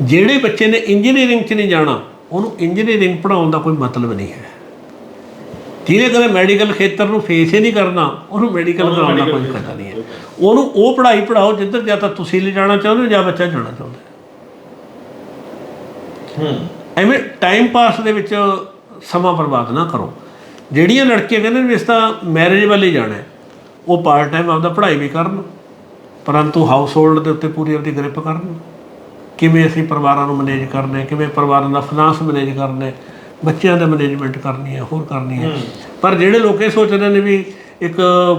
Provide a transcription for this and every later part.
ਜਿਹੜੇ ਬੱਚੇ ਨੇ ਇੰਜੀਨੀਅਰਿੰਗ 'ਚ ਨਹੀਂ ਜਾਣਾ ਉਹਨੂੰ ਇੰਜੀਨੀਅਰਿੰਗ ਪੜਾਉਣ ਦਾ ਕੋਈ ਮਤਲਬ ਨਹੀਂ ਹੈ। ਜਿਹਨੇ ਕਦੇ ਮੈਡੀਕਲ ਖੇਤਰ ਨੂੰ ਫੇਸ ਹੀ ਨਹੀਂ ਕਰਨਾ ਉਹਨੂੰ ਮੈਡੀਕਲ ਕਰਾਉਣ ਦਾ ਕੋਈ ਫਾਇਦਾ ਨਹੀਂ ਹੈ। ਉਹਨੂੰ ਉਹ ਪੜ੍ਹਾਈ ਪੜਾਓ ਜਿੱਧਰ ਜਾਂ ਤਾਂ ਤੁਸੀਂ ਲੈ ਜਾਣਾ ਚਾਹੁੰਦੇ ਹੋ ਜਾਂ ਬੱਚਾ ਜਾਣਾ ਚਾਹੁੰਦਾ ਹੈ। ਐਵੇਂ ਟਾਈਮ ਪਾਸ ਦੇ ਵਿੱਚ ਸਮਾਂ ਬਰਬਾਦ ਨਾ ਕਰੋ। ਜਿਹੜੀਆਂ ਲੜਕੀਆਂ ਕਹਿੰਦੇ ਨੇ ਇਸ ਤਾਂ ਮੈਰਿਜ ਵੱਲ ਜਾਣਾ ਉਹ ਪਾਰਟ ਟਾਈਮ ਆਪਦਾ ਪੜ੍ਹਾਈ ਵੀ ਕਰਨ ਪਰੰਤੂ ਹਾਊਸ ਹੋਲਡ ਦੇ ਉੱਤੇ ਪੂਰੀ ਆਪਦੀ ਗ੍ਰਿਪ ਕਰਨ। ਕਿਵੇਂ ਅਸੀਂ ਪਰਿਵਾਰਾਂ ਨੂੰ ਮੈਨੇਜ ਕਰਨਾ ਹੈ ਕਿਵੇਂ ਪਰਿਵਾਰਾਂ ਦਾ ਫਾਈਨਾਂਸ ਮੈਨੇਜ ਕਰਨਾ ਹੈ ਬੱਚਿਆਂ ਦਾ ਮੈਨੇਜਮੈਂਟ ਕਰਨੀ ਹੈ ਹੋਰ ਕਰਨੀ ਹੈ। ਪਰ ਜਿਹੜੇ ਲੋਕ ਇਹ ਸੋਚਦੇ ਨੇ ਵੀ ਇੱਕ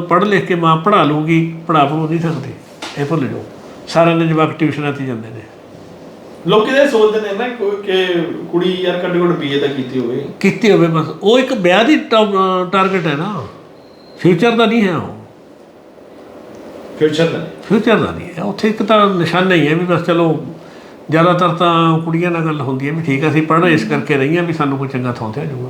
ਪੜ੍ਹ ਲਿਖ ਕੇ ਮਾਂ ਪੜ੍ਹਾ ਲੂਗੀ ਪੜ੍ਹਾ ਪੜੂ ਨਹੀਂ ਸਕਦੀ ਇਹ ਭੁੱਲ ਜਾਓ। ਸਾਰਿਆਂ ਦੇ ਜਵਾਕ ਟਿਊਸ਼ਨਾਂ ਤੇ ਜਾਂਦੇ ਨੇ। ਲੋਕੀ ਇਹ ਸੋਚਦੇ ਨੇ ਨਾ ਕਿ ਕੁੜੀ ਯਾਰ ਘੱਟੋ ਘੱਟ ਬੀਏ ਤਾਂ ਕੀਤੀ ਹੋਵੇ। ਕੀਤੀ ਹੋਵੇ ਬਸ ਉਹ ਇੱਕ ਵਿਆਹ ਦੀ ਟਾਰਗੇਟ ਹੈ ਨਾ। ਫਿਊਚਰ ਦਾ ਨਹੀਂ ਹੈ ਉਹ। ਫਿਊਚਰ ਦਾ। ਫਿਊਚਰ ਦਾ ਨਹੀਂ ਹੈ। ਉੱਥੇ ਇੱਕ ਤਾਂ ਨਿਸ਼ਾਨਾ ਹੀ ਹੈ ਵੀ ਬਸ ਚਲੋ ਜ਼ਿਆਦਾਤਰ ਤਾਂ ਕੁੜੀਆਂ ਨਾਲ ਗੱਲ ਹੁੰਦੀ ਹੈ ਵੀ ਠੀਕ ਹੈ ਅਸੀਂ ਪੜ੍ਹ ਇਸ ਕਰਕੇ ਰਹੀਆਂ ਵੀ ਸਾਨੂੰ ਕੋਈ ਚੰਗਾ ਥਾਂ ਤੇ ਆ ਜਾਊਗਾ।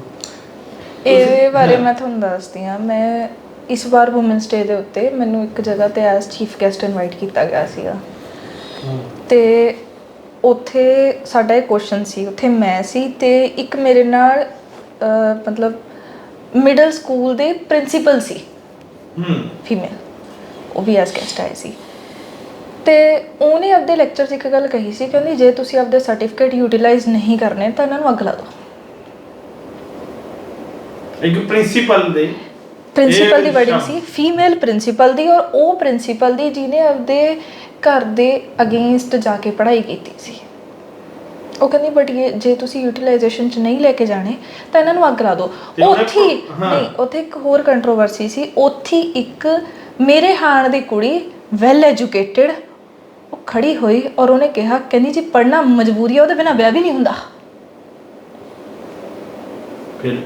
ਇਹਦੇ ਬਾਰੇ ਮੈਂ ਤੁਹਾਨੂੰ ਦੱਸਦੀ ਹਾਂ ਮੈਂ ਇਸ ਵਾਰ ਔਮਨਸ ਡੇ ਦੇ ਉੱਤੇ ਮੈਨੂੰ ਇੱਕ ਜਗ੍ਹਾ ਤੇ ਐਸ ਚੀਫ ਗੈਸਟ ਇਨਵਾਈਟ ਕੀਤਾ ਗਿਆ ਸੀਗਾ। ਤੇ ਉੱਥੇ ਸਾਡਾ ਇੱਕ ਕੁਐਸਚਨ ਸੀ ਉੱਥੇ ਮੈਂ ਸੀ ਤੇ ਇੱਕ ਮੇਰੇ ਨਾਲ ਮਤਲਬ ਮਿਡਲ ਸਕੂਲ ਦੇ ਪ੍ਰਿੰਸੀਪਲ ਸੀ। ਹੂੰ। ਫੀਮੇਲ ਉਹ ਵੀ ਐਸ ਗੈਸਟ ਆਏ ਸੀ। ਤੇ ਉਹਨੇ ਆਪਦੇ ਲੈਕਚਰ 'ਚ ਇੱਕ ਗੱਲ ਕਹੀ ਸੀ ਕਹਿੰਦੀ ਜੇ ਤੁਸੀਂ ਆਪਦੇ ਸਰਟੀਫਿਕੇਟ ਯੂਟਿਲਾਈਜ਼ ਨਹੀਂ ਕਰਨੇ ਤਾਂ ਇਹਨਾਂ ਨੂੰ ਅੱਗ ਲਾ ਦਿਓ। ਇੱਕ ਪ੍ਰਿੰਸੀਪਲ ਦੇ। ਪ੍ਰਿੰਸੀਪਲ ਦੀ ਵਰਡਿੰਗ। ਸੀ ਫੀਮੇਲ ਪ੍ਰਿੰਸੀਪਲ ਦੀ ਔਰ ਉਹ ਪ੍ਰਿੰਸੀਪਲ ਦੀ ਜਿਹਨੇ ਆਪਦੇ ਘਰ ਦੇ ਅਗੇਂਸਟ ਜਾ ਕੇ ਪੜ੍ਹਾਈ ਕੀਤੀ ਸੀ। ਉਹ ਕਹਿੰਦੀ ਬਟ ਇਹ ਜੇ ਤੁਸੀਂ ਯੂਟਿਲਾਈਜੇਸ਼ਨ ਚ ਨਹੀਂ ਲੈ ਕੇ ਜਾਣੇ ਤਾਂ ਇਹਨਾਂ ਨੂੰ ਅੱਗ ਲਾ ਦਿਓ। ਤੇ ਉਹਨੇ ਉੱਥੇ ਹੀ- ਪ- ਹਾਂ। ਨਹੀਂ ਉੱਥੇ ਇੱਕ ਹੋਰ ਕੰਟਰੋਵਰਸੀ ਸੀ। ਉੱਥੇ ਹੀ ਇੱਕ ਮੇਰੇ ਹਾਣ ਦੀ ਕੁੜੀ ਵੈਲ ਐਜੂਕੇਟਿਡ ਉਹ ਖੜੀ ਹੋਈ ਔਰ ਉਹਨੇ ਕਿਹਾ ਕਹਿੰਦੀ ਜੀ ਪੜ੍ਹਨਾ ਮਜਬੂਰੀ ਹੈ ਉਹਦੇ ਬਿਨਾ ਵਿਆਹ ਵੀ ਨਹੀਂ ਹੁੰਦਾ। ਫਿਰ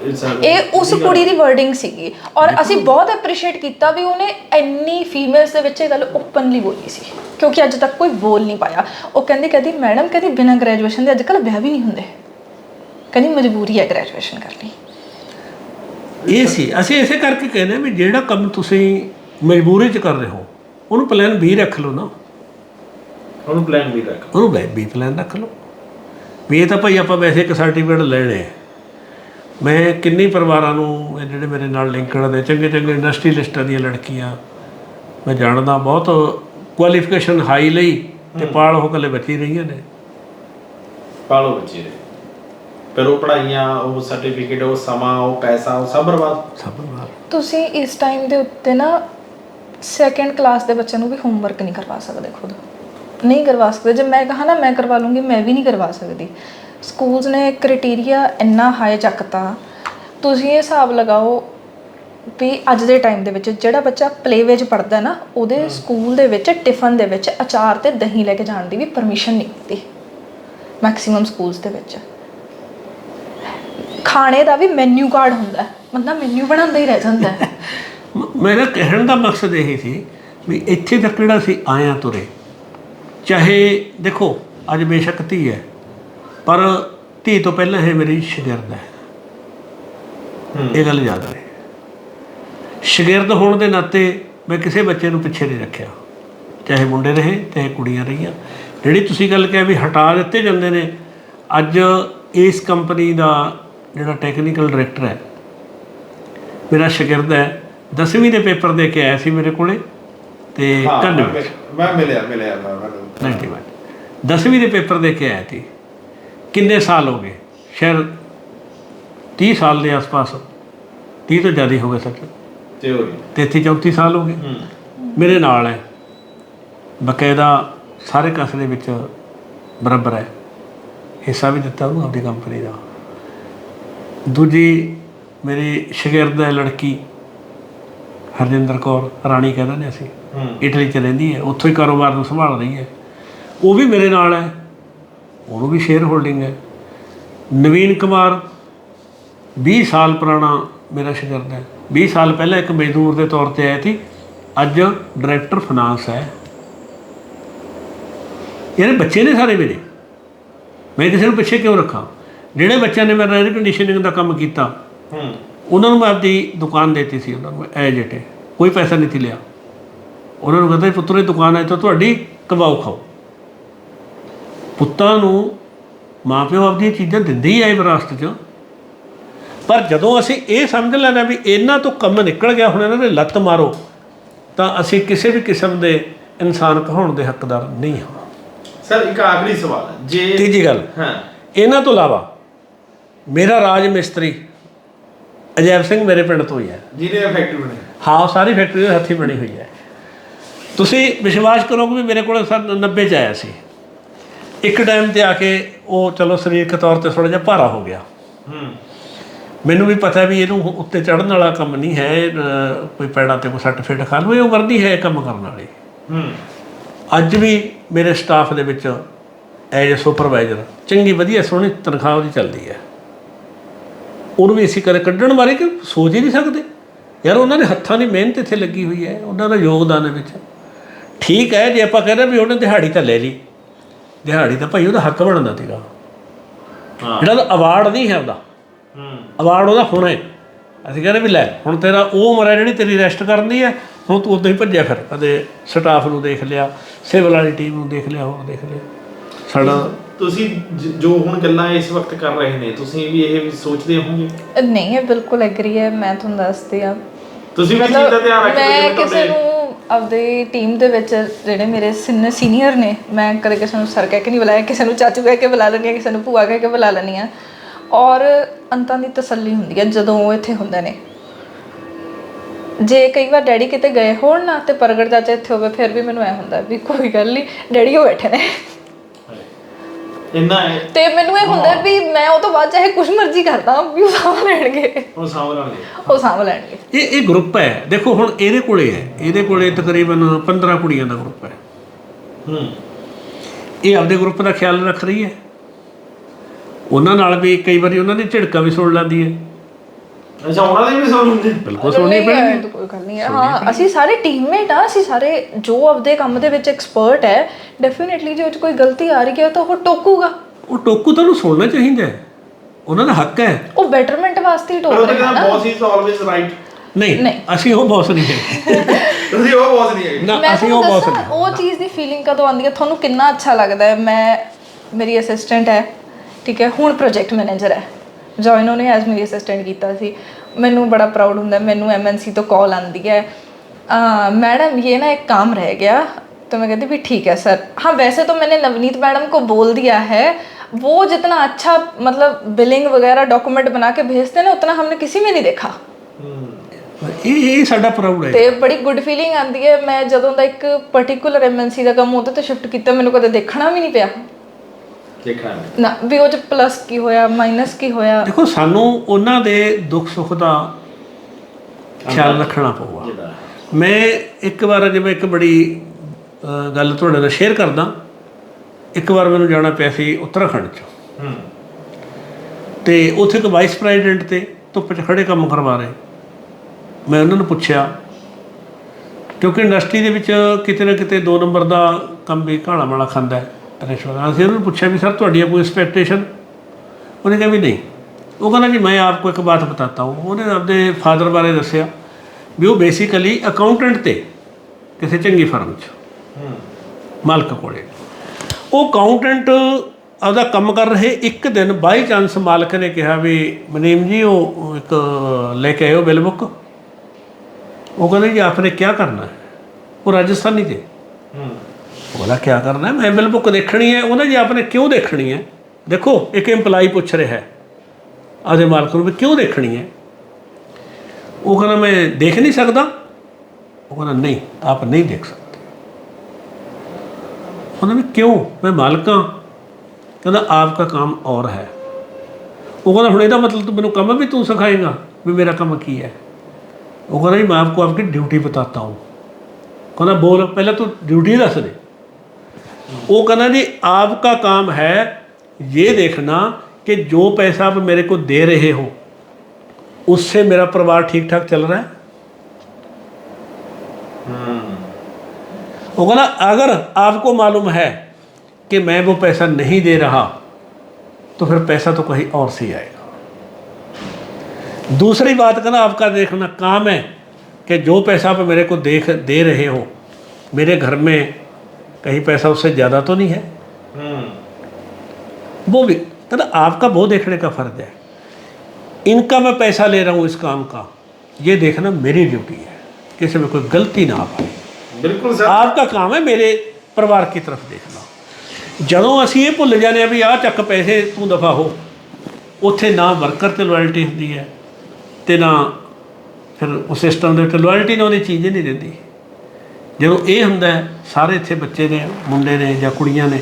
ਇਹ ਉਸ ਕੁੜੀ ਦੀ ਵਰਡਿੰਗ ਸੀਗੀ। ਔਰ ਅਸੀਂ ਬਹੁਤ ਐਪਰੀਸ਼ੀਏਟ ਕੀਤਾ ਵੀ ਉਹਨੇ ਇੰਨੀ ਫੀਮੇਲਸ ਦੇ ਵਿੱਚ ਇਹ ਗੱਲ ਓਪਨਲੀ ਬੋਲੀ ਸੀ ਕਿਉਂਕਿ ਅੱਜ ਤੱਕ ਕੋਈ ਬੋਲ ਨਹੀਂ ਪਾਇਆ। ਉਹ ਕਹਿੰਦੀ ਕਹਿੰਦੀ ਮੈਡਮ ਕਹਿੰਦੀ ਬਿਨਾਂ ਗ੍ਰੈਜੂਏਸ਼ਨ ਦੇ ਅੱਜ ਕੱਲ੍ਹ ਵਿਆਹ ਵੀ ਨਹੀਂ ਹੁੰਦੇ। ਕਹਿੰਦੀ ਮਜਬੂਰੀ ਹੈ ਗ੍ਰੈਜੂਏਸ਼ਨ ਕਰਨੀ ਇਹ ਸੀ। ਅਸੀਂ ਇਸੇ ਕਰਕੇ ਕਹਿੰਦੇ ਵੀ ਜਿਹੜਾ ਕੰਮ ਤੁਸੀਂ ਮਜਬੂਰੀ 'ਚ ਕਰ ਰਹੇ ਹੋ ਉਹਨੂੰ ਪਲਾਨ B ਰੱਖ ਲਓ ਨਾ। ਉਹਨੂੰ ਪਲਾਨ ਵੀ ਰੱਖ ਉਹਨੂੰ ਬੈ ਬੀ ਪਲਾਨ ਰੱਖ ਲਓ। ਵੀ ਇਹ ਤਾਂ ਭਾਈ ਆਪਾਂ ਵੈਸੇ ਇੱਕ ਸਰਟੀਫਿਕੇਟ ਲੈਣੇ ਆ ਮੈਂ ਕਿੰਨੀ ਪਰਿਵਾਰਾਂ ਨੂੰ ਇਹ ਜਿਹੜੇ ਮੇਰੇ ਨਾਲ ਲਿੰਕਡ ਨੇ ਚੰਗੇ ਚੰਗੇ ਇੰਡਸਟਰੀਲਿਸਟਾਂ ਦੀਆਂ ਲੜਕੀਆਂ ਮੈਂ ਜਾਣਦਾ ਬਹੁਤ ਕੁਆਲੀਫਿਕੇਸ਼ਨ ਹਾਈ ਲਈ ਤੇ ਪਾਲ ਹੋ ਕੱਲੇ ਬੱਚੀ ਰਹੀਆਂ ਨੇ। ਪਾਲੋ ਬੱਚੇ ਦੇ ਪਰ ਉਹ ਪੜਾਈਆਂ ਉਹ ਸਰਟੀਫਿਕੇਟ ਉਹ ਸਮਾਂ ਉਹ ਪੈਸਾ ਉਹ ਸਭ ਬਰਬਾਦ। ਸਭ ਨਾਲ ਤੁਸੀਂ ਇਸ ਟਾਈਮ ਦੇ ਉੱਤੇ ਨਾ ਸੈਕੰਡ ਕਲਾਸ ਦੇ ਬੱਚਿਆਂ ਨੂੰ ਵੀ ਹੋਮਵਰਕ ਨਹੀਂ ਕਰਵਾ ਸਕਦੇ ਖੁਦ। ਨਹੀਂ ਕਰਵਾ ਸਕਦੇ। ਜੇ ਮੈਂ ਕਹਾ ਨਾ ਮੈਂ ਕਰਵਾ ਲੂੰਗੀ ਮੈਂ ਵੀ ਨਹੀਂ ਕਰਵਾ ਸਕਦੀ। ਸਕੂਲਸ ਨੇ ਕ੍ਰਾਈਟੇਰੀਆ ਇੰਨਾ ਹਾਈ ਚੱਕਤਾ। ਤੁਸੀਂ ਇਹ ਹਿਸਾਬ ਲਗਾਓ ਵੀ ਅੱਜ ਦੇ ਟਾਈਮ ਦੇ ਵਿੱਚ ਜਿਹੜਾ ਬੱਚਾ ਪਲੇ ਵਿੱਚ ਪੜਦਾ ਨਾ ਉਹਦੇ ਸਕੂਲ ਦੇ ਵਿੱਚ ਟਿਫਨ ਦੇ ਵਿੱਚ ਅਚਾਰ ਤੇ ਦਹੀਂ ਲੈ ਕੇ ਜਾਣ ਦੀ ਵੀ ਪਰਮਿਸ਼ਨ ਨਹੀਂ ਹੁੰਦੀ। ਮੈਕਸਿਮਮ ਸਕੂਲਸ ਦੇ ਵਿੱਚ। ਖਾਣੇ ਦਾ ਵੀ ਮੈਨੂ ਕਾਰਡ ਹੁੰਦਾ। ਹੈ। ਬੰਦਾ ਮੈਨੂ ਬਣਾਉਂਦਾ ਹੀ ਰਹਿ ਜਾਂਦਾ। ਹੈ ਮੇਰਾ ਕਹਿਣ ਦਾ ਮਕਸਦ ਇਹ ਸੀ ਵੀ ਇੱਥੇ ਤੱਕ ਜਿਹੜਾ ਸੀ ਆਇਆ ਤੁਰੇ ਚਾਹੇ ਦੇਖੋ ਅੱਜ ਬੇਸ਼ੱਕ ਧੀ ਹੈ ਪਰ ਧੀ ਤੋਂ ਪਹਿਲਾਂ ਇਹ ਮੇਰੀ ਸ਼ਾਗਿਰਦ ਹੈ। ਇਹ ਗੱਲ ਯਾਦ ਰਹੇ ਸ਼ਾਗਿਰਦ ਹੋਣ ਦੇ ਨਾਤੇ ਮੈਂ ਕਿਸੇ ਬੱਚੇ ਨੂੰ ਪਿੱਛੇ ਨਹੀਂ ਰੱਖਿਆ। ਚਾਹੇ ਮੁੰਡੇ ਰਹੇ ਚਾਹੇ ਕੁੜੀਆਂ ਰਹੀਆਂ। ਜਿਹੜੀ ਤੁਸੀਂ ਗੱਲ ਕਿਹਾ ਵੀ ਹਟਾ ਦਿੱਤੇ ਜਾਂਦੇ ਨੇ ਅੱਜ ਇਸ ਕੰਪਨੀ ਦਾ ਜਿਹੜਾ ਟੈਕਨੀਕਲ ਡਾਇਰੈਕਟਰ ਹੈ ਮੇਰਾ ਸ਼ਾਗਿਰਦ ਹੈ। 10ਵੀਂ ਦੇ ਪੇਪਰ ਦੇ ਕੇ ਆਇਆ ਸੀ ਮੇਰੇ ਕੋਲੇ ਤੇ ਕੰਨ ਮੈਂ- ਮਿਲਿਆ ਮਿਲਿਆ ਮੈਂ 91 10ਵੀਂ ਦੇ ਪੇਪਰ ਦੇ ਕੇ ਆਇਆ ਸੀ। ਕਿੰਨੇ ਸਾਲ ਹੋ ਗਏ? ਸ਼ਾਇਦ 30 ਸਾਲ ਦੇ ਆਸ-ਪਾਸ। 30 ਤੋਂ ਜ਼ਿਆਦਾ ਹੀ ਗਏ ਸੱਚ। ਤੇ ਹੋ 33 34 ਸਾਲ ਹੋ ਗਏ। ਮੇਰੇ ਨਾਲ ਹੈ। ਬਕਾਇਦਾ ਸਾਰੇ ਕਸ ਦੇ ਵਿੱਚ ਬਰਾਬਰ ਹੈ। ਹਿੱਸਾ ਵੀ ਦਿੱਤਾ ਉਹਨੂੰ ਆਪਣੀ ਕੰਪਨੀ ਦਾ। ਦੂਜੀ ਮੇਰੀ ਸ਼ਾਗਿਰਦ ਹੈ ਲੜਕੀ। ਹਰਜਿੰਦਰ ਕੌਰ ਰਾਣੀ ਕਹਿੰਦੇ ਨੇ ਅਸੀਂ। ਇਟਲੀ ਚ ਰਹਿੰਦੀ ਹੈ। ਉੱਥੋਂ ਹੀ ਕਾਰੋਬਾਰ ਨੂੰ ਸੰਭਾਲ ਰਹੀ ਹੈ। ਉਹ ਵੀ ਮੇਰੇ ਨਾਲ ਹੈ। ਉਹਨੂੰ ਵੀ ਸ਼ੇਅਰ ਹੋਲਡਿੰਗ ਹੈ। ਨਵੀਨ ਕੁਮਾਰ 20 ਸਾਲ ਪੁਰਾਣਾ ਮੇਰਾ ਸ਼ਾਗਿਰਦ ਹੈ। 20 ਸਾਲ ਪਹਿਲਾਂ ਇੱਕ ਮਜ਼ਦੂਰ ਦੇ ਤੌਰ ਤੇ ਆਇਆ ਸੀ। ਅੱਜ ਡਾਇਰੈਕਟਰ ਫਾਈਨਾਂਸ ਹੈ। ਇਹਨੇ ਬੱਚੇ ਨੇ ਸਾਰੇ ਮੇਰੇ। ਮੈਂ ਕਿਸੇ ਨੂੰ ਪਿੱਛੇ ਕਿਉਂ ਰੱਖਾਂ? ਜਿਹੜੇ ਬੱਚਿਆਂ ਨੇ ਮੇਰਾ 에ਅਰ ਕੰਡੀਸ਼ਨਿੰਗ ਦਾ ਕੰਮ ਕੀਤਾ ਹੂੰ। ਉਹਨਾਂ ਨੂੰ ਮੈਂ ਆਪਦੀ ਦੁਕਾਨ ਦੇਤੀ ਸੀ। ਉਹਨਾਂ ਨੂੰ ਐਜ ਇਟ ਕੋਈ ਪੈਸਾ ਨਹੀਂ ਲਿਆ। ਉਹਨਾਂ ਨੂੰ ਕਹਿੰਦਾ ਪੁੱਤਰ ਦੁਕਾਨ ਹੈ ਤਾਂ ਤੁਹਾਡੀ ਕਮਾਓ ਖਾਓ। ਪੁੱਤਾਂ ਨੂੰ ਮਾਪਿਓ ਆਪਦੀਆਂ ਚੀਜ਼ਾਂ ਦਿੰਦੇ ਹੀ ਆਏ ਵਿਰਾਸਤ 'ਚ। ਪਰ ਜਦੋਂ ਅਸੀਂ ਇਹ ਸਮਝ ਲੈਣਾ ਵੀ ਇਹਨਾਂ ਤੋਂ ਕੰਮ ਨਿਕਲ ਗਿਆ ਹੁਣ ਇਹਨਾਂ ਦੇ ਲੱਤ ਮਾਰੋ ਤਾਂ ਅਸੀਂ ਕਿਸੇ ਵੀ ਕਿਸਮ ਦੇ ਇਨਸਾਨ ਕਹਾਉਣ ਦੇ ਹੱਕਦਾਰ ਨਹੀਂ ਹਾਂ। ਸਰ ਇੱਕ ਆਖਰੀ ਸਵਾਲ ਹੈ। ਜੇ ਤੀਜੀ ਗੱਲ ਹਾਂ। ਇਹਨਾਂ ਤੋਂ ਇਲਾਵਾ ਮੇਰਾ ਰਾਜ ਮਿਸਤਰੀ ਅਜੈਬ ਸਿੰਘ ਮੇਰੇ ਪਿੰਡ ਤੋਂ ਹੀ ਹੈ। ਜਿਹਨੇ ਫੈਕਟਰੀ ਬਣਾਈ ਹਾਂ। ਸਾਰੀ ਫੈਕਟਰੀ ਦੇ ਹੱਥੀਂ ਬਣੀ ਹੋਈ ਹੈ। ਤੁਸੀਂ ਵਿਸ਼ਵਾਸ ਕਰੋਗੇ ਵੀ ਮੇਰੇ ਕੋਲ ਸਨ 90 ਚ ਆਇਆ ਸੀ। ਇੱਕ ਟਾਈਮ ਤੇ ਆ ਕੇ ਉਹ ਚਲੋ ਸਰੀਰਕ ਤੌਰ ਤੇ ਥੋੜਾ ਜਿਹਾ ਭਾਰਾ ਹੋ ਗਿਆ। ਹੂੰ। ਮੈਨੂੰ ਵੀ ਪਤਾ ਵੀ ਇਹਨੂੰ ਉੱਤੇ ਚੜਨ ਵਾਲਾ ਕੰਮ ਨਹੀਂ ਹੈ ਕੋਈ ਪੈੜਾਂ ਤੇ ਕੋਈ ਸੱਟ ਫੇਟ ਖਾ ਲਵੇ ਉਹ ਵਰਦੀ ਹੈ ਕੰਮ ਕਰਨ ਵਾਲੀ। ਹੂੰ। ਅੱਜ ਵੀ ਮੇਰੇ ਸਟਾਫ ਦੇ ਵਿੱਚ ਐਜ ਸੁਪਰਵਾਈਜ਼ਰ ਚੰਗੀ ਵਧੀਆ ਸੋਹਣੀ ਤਨਖਾਹ ਉਹਦੀ ਚੱਲਦੀ ਹੈ। ਉਹਨੂੰ ਵੀ ਅਸੀਂ ਕਦੇ ਕੱਢਣ ਬਾਰੇ ਕਿ ਸੋਚ ਹੀ ਨਹੀਂ ਸਕਦੇ। ਯਾਰ ਉਹਨਾਂ ਦੇ ਹੱਥਾਂ ਦੀ ਮਿਹਨਤ ਇੱਥੇ ਲੱਗੀ ਹੋਈ ਹੈ ਉਹਨਾਂ ਦਾ ਯੋਗਦਾਨ ਹੈ ਵਿੱਚ। ਠੀਕ ਹੈ ਜੇ ਆਪਾਂ ਕਹਿੰਦੇ ਵੀ ਉਹਨੇ ਦਿਹਾੜੀ ਤਾਂ ਲੈ ਲਈ। ਦਿਹਾੜੀ ਤਾਂ ਭਾਈ ਉਹਦਾ ਹੱਕ ਬਣਦਾ ਸੀਗਾ ਹਾਂ। ਜਿਹੜਾ ਅਵਾਰਡ ਨਹੀਂ ਹੈ ਉਹਦਾ। ਹੂੰ। ਅਵਾਰਡ ਉਹਦਾ ਹੋਣਾ ਹੈ। ਅਸੀਂ ਕਹਿੰਦੇ ਵੀ ਲੈ ਹੁਣ ਤੇਰਾ ਉਹ ਉਮਰ ਹੈ ਜਿਹੜੀ ਤੇਰੀ ਰੈਸਟ ਕਰਨੀ ਹੈ ਹੁਣ ਤੂੰ ਉਦੋਂ ਹੀ ਭੱਜਿਆ ਫਿਰ। ਕਦੇ ਸਟਾਫ ਨੂੰ ਦੇਖ ਲਿਆ ਸਿਵਲ ਵਾਲੀ ਟੀਮ ਨੂੰ ਦੇਖ ਲਿਆ ਹੋਰ ਦੇਖ ਲਿਆ। ਸਾਡਾ ਤੁਸੀਂ ਜ- ਹੁਣ ਗੱਲਾਂ ਇਸ ਵਕਤ ਕਰ ਰਹੇ ਨੇ ਤੁਸੀਂ ਵੀ ਇਹ ਵੀ ਸੋਚਦੇ ਹੋਵੋਗੇ? ਨਹੀਂ ਇਹ ਬਿਲਕੁਲ ਐਗਰੀ ਹੈ ਮੈਂ ਤੁਹਾਨੂੰ ਦੱਸਦੀ ਆ ਤੁਸੀਂ ਵੀ ਚੀਜ਼ ਦਾ ਧਿਆਨ ਰੱਖਦੇ ਮੈਂ ਜਿਵੇਂ ਕਿਸੇ ਨੂੰ ਆਪਦੀ ਟੀਮ ਦੇ ਵਿੱਚ ਜਿਹੜੇ ਮੇਰੇ ਸੀਨੀਅਰ ਨੇ, ਮੈਂ ਕਦੇ ਕਿਸੇ ਨੂੰ ਸਰ ਕਹਿ ਕੇ ਨਹੀਂ ਬੁਲਾਇਆ, ਕਿਸੇ ਨੂੰ ਚਾਚੂ ਕਹਿ ਕੇ ਬੁਲਾ ਲੈਂਦੀ ਹਾਂ, ਕਿਸੇ ਨੂੰ ਭੂਆ ਕਹਿ ਕੇ ਬੁਲਾ ਲੈਂਦੀ ਹਾਂ। ਔਰ ਅੰਤਾਂ ਦੀ ਤਸੱਲੀ ਹੁੰਦੀ ਹੈ ਜਦੋਂ ਉਹ ਇੱਥੇ ਹੁੰਦੇ ਨੇ। ਜੇ ਕਈ ਵਾਰ ਡੈਡੀ ਕਿਤੇ ਗਏ ਹੋਣ ਨਾ ਤੇ ਪ੍ਰਗਟ ਚਾਚਾ ਇੱਥੇ ਹੋਵੇ, ਫਿਰ ਵੀ ਮੈਨੂੰ ਐ ਹੁੰਦਾ ਵੀ ਕੋਈ ਗੱਲ ਨਹੀਂ ਡੈਡੀ ਉਹ ਬੈਠੇ ਨੇ। ਇੰਨਾ ਹੈ। ਤੇ ਮੈਨੂੰ ਇਹ ਹੁੰਦਾ ਵੀ ਮੈਂ ਉਹ ਤੋਂ ਬਾਅਦ ਚਾਹੇ ਕੁਝ ਮਰਜ਼ੀ ਕਰਦਾ ਵੀ ਉਹ ਸਾਂਭ ਲੈਣਗੇ। ਉਹ ਸਾਂਭ ਲਾਂਗੇ ਉਹ ਸਾਂਭ ਲੈਣਗੇ। ਇਹ ਇਹ ਗਰੁੱਪ ਹੈ। ਦੇਖੋ ਹੁਣ ਇਹਦੇ ਕੋਲੇ ਹੈ। ਇਹਦੇ ਕੋਲੇ ਤਕਰੀਬਨ 15 ਕੁੜੀਆਂ ਦਾ ਗਰੁੱਪ ਹੈ। ਹੂੰ। ਇਹ ਆਪਦੇ ਗਰੁੱਪ ਦਾ ਖਿਆਲ ਰੱਖ ਰਹੀ ਹੈ। ਉਹਨਾਂ ਨਾਲ ਵੀ ਕਈ ਵਾਰੀ ਉਹਨਾਂ ਦੀ ਝਿੜਕਾਂ ਵੀ ਸੁਣ ਲੈਂਦੀ ਹੈ। ਅੱਛਾ ਉਹਨਾਂ ਦੇ ਵੀ ਸੁਣਦੇ ਬਿਲਕੁਲ ਸੁਣਨੀ ਨਹੀਂ, ਪੈਣੀ ਤਾਂ ਕੋਈ ਗੱਲ ਨਹੀਂ ਹੈ। ਹਾਂ ਅਸੀਂ ਸਾਰੇ ਟੀਮਮੇਟ ਆ ਅਸੀਂ ਸਾਰੇ ਜੋ ਆਪਦੇ ਕੰਮ ਦੇ ਵਿੱਚ ਐਕਸਪਰਟ ਹੈ ਡੈਫੀਨਿਟਲੀ ਜੇ ਉਹ 'ਚ ਕੋਈ ਗਲਤੀ ਆ ਰਹੀ ਹੈ ਤਾਂ ਉਹ ਟੋਕੂਗਾ। ਉਹ ਟੋਕੂ ਤੁਹਾਨੂੰ ਸੁਣਨਾ ਚਾਹੀਦਾ ਹੈ। ਉਹਨਾਂ ਦਾ ਹੱਕ ਹੈ। ਉਹ ਬੈਟਰਮੈਂਟ ਵਾਸਤੇ ਹੀ ਪਰ ਟੋਕ ਉਹ ਰਿਹਾ ਕਹਿੰਦਾ ਨਾ। ਬੌਸ ਇਜ਼ ਆਲਵੇਜ਼ ਰਾਈਟ ਨਹੀਂ ਨਹੀਂ। ਅਸੀਂ ਉਹ ਬੌਸ ਨਹੀਂ ਹੈ। ਤੁਸੀਂ ਉਹ ਬੌਸ ਨਹੀਂ ਹੈਗੇ ਨਾ ਮੈਂ ਅਸੀਂ ਉਹ ਬੌਸ ਦੱਸਾਂ ਨਹੀਂ। ਉਹ ਚੀਜ਼ ਦੀ ਫੀਲਿੰਗ ਕਦੋਂ ਆਉਂਦੀ ਹੈ ਤੁਹਾਨੂੰ ਕਿੰਨਾ ਅੱਛਾ ਲੱਗਦਾ ਹੈ। ਮੈਂ ਮੇਰੀ ਅਸਿਸਟੈਂਟ ਹੈ ਠੀਕ ਹੈ ਹੁਣ ਪ੍ਰੋਜੈਕਟ ਮੈਨੇਜਰ ਹੈ। ਜੋਇਨ ਉਹਨੇ ਐਜ਼ ਮੇਰੀ ਅਸਿਸਟੈਂਟ ਕੀਤਾ ਸੀ ਮੈਨੂੰ ਬੜਾ ਪ੍ਰਾਊਡ ਹੁੰਦਾ ਹੈ, ਮੈਨੂੰ ਐਮਐਨਸੀ ਤੋਂ ਕਾਲ ਆਂਦੀ ਹੈ मैडम ये ना एक काम रह गया तो मैं कहती भी ठीक है सर हाँ वैसे तो मैंने नवनीत मैडम को बोल दिया है वो जितना अच्छा मतलब बिलिंग वगैरह डॉक्यूमेंट बना के भेजते हैं ना उतना हमने किसी में नहीं देखा ਇਹ ਇਹ ਸਾਡਾ ਪ੍ਰਾਊਡ ਹੈ ਤੇ ਬੜੀ ਗੁੱਡ ਫੀਲਿੰਗ ਆਂਦੀ ਹੈ ਮੈਂ ਜਦੋਂ ਦਾ ਇੱਕ ਪਾਰਟਿਕੂਲਰ ਐਮਐਨਸੀ ਦਾ ਕੰਮ ਉਹਦੇ ਤੇ ਸ਼ਿਫਟ ਕੀਤਾ ਮੈਨੂੰ ਕਦੇ ਦੇਖਣਾ ਵੀ ਨਹੀਂ ਪਿਆ ਦੇਖਣਾ ਨਾ ਵੀ ਉਹ ਚ ਪਲੱਸ ਕੀ ਹੋਇਆ ਮਾਈਨਸ ਕੀ ਹੋਇਆ? ਦੇਖੋ ਸਾਨੂੰ ਉਹਨਾਂ ਦੇ ਦੁੱਖ ਸੁੱਖ ਦਾ ਖਿਆਲ ਰੱਖਣਾ ਪਊਗਾ। ਮੈਂ ਇੱਕ ਵਾਰ ਜਿਵੇਂ ਇੱਕ ਬੜੀ ਗੱਲ ਤੁਹਾਡੇ ਨਾਲ ਸ਼ੇਅਰ ਕਰਦਾ। ਇੱਕ ਵਾਰ ਮੈਨੂੰ ਜਾਣਾ ਪਿਆ ਸੀ ਉੱਤਰਾਖੰਡ 'ਚ। ਹੂੰ। ਤੇ ਉੱਥੇ ਇੱਕ ਵਾਈਸ ਪ੍ਰੈਜ਼ੀਡੈਂਟ ਤੇ ਧੁੱਪ 'ਚ ਖੜੇ ਕੰਮ ਕਰਵਾ ਰਹੇ। ਮੈਂ ਉਹਨਾਂ ਨੂੰ ਪੁੱਛਿਆ ਕਿਉਂਕਿ ਇੰਡਸਟਰੀ ਦੇ ਵਿੱਚ ਕਿਤੇ ਨਾ ਕਿਤੇ ਦੋ ਨੰਬਰ ਦਾ ਕੰਮ ਵੀ ਘਾਣਾ ਵਾਲਾ ਖਾਂਦਾ ਹੈ। ਰਿਸ਼ਵਤ ਅਸੀਂ ਉਹਨਾਂ ਪੁੱਛਿਆ ਵੀ ਸਰ ਤੁਹਾਡੀ ਕੋਈ ਐਕਸਪੈਕਟੇਸ਼ਨ ਉਹਨੇ ਕਿਹਾ ਵੀ ਨਹੀਂ। ਉਹ ਕਹਿੰਦਾ ਜੀ ਮੈਂ ਆਪਕੋ ਇੱਕ ਬਾਤ ਬਤਾਤਾ ਹੂੰ। ਉਹਨੇ ਆਪਦੇ ਫਾਦਰ ਬਾਰੇ ਦੱਸਿਆ ਵੀ ਉਹ ਬੇਸਿਕਲੀ ਅਕਾਊਂਟੈਂਟ ਤੇ ਕਿਸੇ ਚੰਗੀ ਫਰਮ 'ਚ। ਹੂੰ। ਮਾਲਕ ਕੋਲੇ। ਉਹ ਅਕਾਊਂਟੈਂਟ ਆਪਦਾ ਕੰਮ ਕਰ ਰਹੇ ਇੱਕ ਦਿਨ ਬਾਈ ਚਾਂਸ ਮਾਲਕ ਨੇ ਕਿਹਾ ਵੀ ਮਨੀਮ ਜੀ ਉਹ ਇੱਕ ਲੈ ਕੇ ਆਇਓ ਬਿਲ ਬੁੱਕ। ਉਹ ਕਹਿੰਦੇ ਜੀ ਆਪਨੇ ਕੀ ਕਰਨਾ ਹੈ? ਉਹ ਰਾਜਸਥਾਨੀ ਤੇ? ਹੂੰ। ਉਹਦਾ ਕੀ ਕਰਨਾ ਮੈਂ ਬਿਲ ਬੁੱਕ ਦੇਖਣੀ ਹੈ, ਉਹਨੇ ਜੇ ਆਪਨੇ ਕਿਉਂ ਦੇਖਣੀ ਹੈ? ਦੇਖੋ, ਇੱਕ EMPLOYEE ਪੁੱਛ ਰਿਹਾ ਹੈ ਆਦੇ ਮਾਲਕ ਨੂੰ ਵੀ ਕਿਉਂ ਦੇਖਣੀ ਹੈ? ਉਹ ਕਹਿੰਦਾ, ਮੈਂ ਦੇਖ ਨਹੀਂ ਸਕਦਾ। ਉਹ ਕਹਿੰਦਾ, ਨਹੀਂ, ਆਪ ਨਹੀਂ ਦੇਖ ਸਕਦੇ। ਉਹਨਾਂ ਨੇ ਕਿਉਂ? ਮੈਂ ਮਾਲਕ ਹਾਂ। ਕਹਿੰਦਾ ਆਪ ਆਪਕਾ ਕੰਮ ਔਰ ਹੈ। ਉਹ ਕਹਿੰਦਾ, ਹੁਣ ਇਹਦਾ ਮਤਲਬ ਤੂੰ ਮੈਨੂੰ ਕੰਮ ਵੀ ਤੂੰ ਸਿਖਾਏਗਾ ਵੀ ਮੇਰਾ ਕੰਮ ਕੀ ਹੈ? ਉਹ ਕਹਿੰਦਾ, ਜੀ, ਮੈਂ ਆਪਕੋ ਆਪਕੀ ਡਿਊਟੀ ਬਤਾਤਾ ਹੂੰ। ਕਹਿੰਦਾ, ਬੋਲ, ਪਹਿਲਾਂ ਤੂੰ ਡਿਊਟੀ ਦੱਸ ਦੇ। वो कहना जी आपका काम है ये देखना कि जो पैसा आप मेरे को दे रहे हो उससे मेरा परिवार ठीक ठाक चल रहा है? वो कहना अगर आपको मालूम है कि मैं वो पैसा नहीं दे रहा तो फिर पैसा तो कहीं और से आएगा. दूसरी बात कहना आपका देखना काम है कि जो पैसा आप मेरे को देख दे रहे हो मेरे घर में कहीं पैसा उससे ज़्यादा तो नहीं है। वो भी तो आपका वो देखने का फ़र्ज है। इनका मैं पैसा ले रहा हूँ इस काम का ये देखना मेरी ड्यूटी है किसी में कोई गलती ना आ पाए ਬਿਲਕੁਲ ਸਰ ਆਪਕਾ ਕੰਮ ਹੈ ਮੇਰੇ ਪਰਿਵਾਰ ਕੀ ਤਰਫ ਦੇਖਣਾ ਜਦੋਂ ਅਸੀਂ ਇਹ ਭੁੱਲ ਜਾਂਦੇ ਆ ਵੀ ਆਹ ਚੱਕ ਪੈਸੇ ਤੂੰ ਦਫਾ ਹੋ ਉੱਥੇ ਨਾ ਵਰਕਰ ਤੇ ਲਾਇਲਟੀ ਹੁੰਦੀ ਹੈ ਤੇ ਨਾ ਫਿਰ ਉਸ ਸਿਸਟਮ ਦੇ ਉੱਤੇ ਲਾਇਲਟੀ ਨਾ ਉਹਦੀ ਚੀਜ਼ ਹੀ ਨਹੀਂ ਰਹਿੰਦੀ ਜਦੋਂ ਇਹ ਹੁੰਦਾ ਸਾਰੇ ਇੱਥੇ ਬੱਚੇ ਨੇ ਮੁੰਡੇ ਨੇ ਜਾਂ ਕੁੜੀਆਂ ਨੇ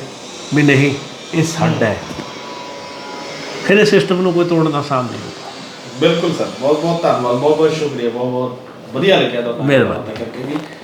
ਵੀ ਨਹੀਂ ਇਹ ਸਾਡਾ ਹੈ। ਫਿਰ ਇਹ ਸਿਸਟਮ ਨੂੰ ਕੋਈ ਤੋੜਨ ਦਾ ਹੁੰਦਾ। ਬਿਲਕੁਲ ਸਰ ਬਹੁਤ ਬਹੁਤ ਧੰਨਵਾਦ ਬਹੁਤ ਬਹੁਤ ਸ਼ੁਕਰੀਆ ਬਹੁਤ ਬਹੁਤ ਵਧੀਆ ਲੱਗਿਆ ਤੁਹਾਡਾ ਮਿਹਰਬਾਨੀ। ਕਰਕੇ ਵੀ।